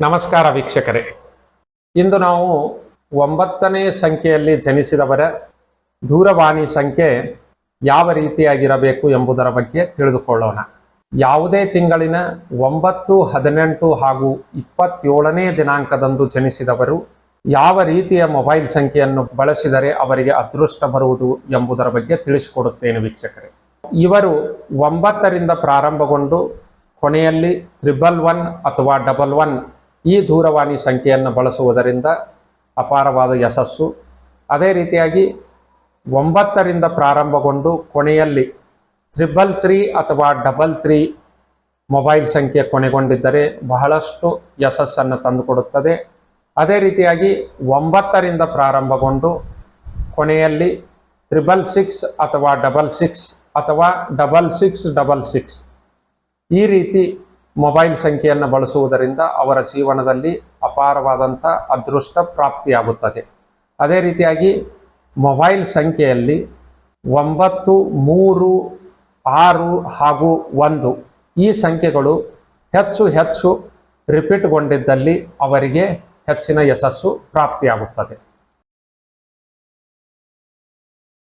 ನಮಸ್ಕಾರ ವೀಕ್ಷಕರೇ. ಇಂದು ನಾವು ಒಂಬತ್ತನೇ ಸಂಖ್ಯೆಯಲ್ಲಿ ಜನಿಸಿದವರ ದೂರವಾಣಿ ಸಂಖ್ಯೆ ಯಾವ ರೀತಿಯಾಗಿರಬೇಕು ಎಂಬುದರ ಬಗ್ಗೆ ತಿಳಿದುಕೊಳ್ಳೋಣ. ಯಾವುದೇ ತಿಂಗಳಿನ ಒಂಬತ್ತು, ಹದಿನೆಂಟು ಹಾಗೂ ಇಪ್ಪತ್ತೇಳನೇ ದಿನಾಂಕದಂದು ಜನಿಸಿದವರು ಯಾವ ರೀತಿಯ ಮೊಬೈಲ್ ಸಂಖ್ಯೆಯನ್ನು ಬಳಸಿದರೆ ಅವರಿಗೆ ಅದೃಷ್ಟ ಬರುವುದು ಎಂಬುದರ ಬಗ್ಗೆ ತಿಳಿಸಿಕೊಡುತ್ತೇನೆ ವೀಕ್ಷಕರೇ. ಇವರು ಒಂಬತ್ತರಿಂದ ಪ್ರಾರಂಭಗೊಂಡು ಕೊನೆಯಲ್ಲಿ ತ್ರಿಬಲ್ ಒನ್ ಅಥವಾ ಡಬಲ್ ಒನ್ ಈ ದೂರವಾಣಿ ಸಂಖ್ಯೆಯನ್ನು ಬಳಸುವುದರಿಂದ ಅಪಾರವಾದ ಯಶಸ್ಸು. ಅದೇ ರೀತಿಯಾಗಿ ಒಂಬತ್ತರಿಂದ ಪ್ರಾರಂಭಗೊಂಡು ಕೊನೆಯಲ್ಲಿ ತ್ರಿಬಲ್ ತ್ರೀ ಅಥವಾ ಡಬಲ್ ತ್ರೀ ಮೊಬೈಲ್ ಸಂಖ್ಯೆ ಕೊನೆಗೊಂಡಿದ್ದರೆ ಬಹಳಷ್ಟು ಯಶಸ್ಸನ್ನು ತಂದುಕೊಡುತ್ತದೆ. ಅದೇ ರೀತಿಯಾಗಿ ಒಂಬತ್ತರಿಂದ ಪ್ರಾರಂಭಗೊಂಡು ಕೊನೆಯಲ್ಲಿ ತ್ರಿಬಲ್ ಸಿಕ್ಸ್ ಅಥವಾ ಡಬಲ್ ಸಿಕ್ಸ್ ಅಥವಾ ಡಬಲ್ ಸಿಕ್ಸ್ ಡಬಲ್ ಸಿಕ್ಸ್ ಈ ರೀತಿ ಮೊಬೈಲ್ ಸಂಖ್ಯೆಯನ್ನು ಬಳಸುವುದರಿಂದ ಅವರ ಜೀವನದಲ್ಲಿ ಅಪಾರವಾದಂಥ ಅದೃಷ್ಟ ಪ್ರಾಪ್ತಿಯಾಗುತ್ತದೆ. ಅದೇ ರೀತಿಯಾಗಿ ಮೊಬೈಲ್ ಸಂಖ್ಯೆಯಲ್ಲಿ ಒಂಬತ್ತು, ಮೂರು, ಆರು ಹಾಗೂ ಒಂದು ಈ ಸಂಖ್ಯೆಗಳು ಹೆಚ್ಚು ಹೆಚ್ಚು ರಿಪೀಟ್ಗೊಂಡಿದ್ದಲ್ಲಿ ಅವರಿಗೆ ಹೆಚ್ಚಿನ ಯಶಸ್ಸು ಪ್ರಾಪ್ತಿಯಾಗುತ್ತದೆ.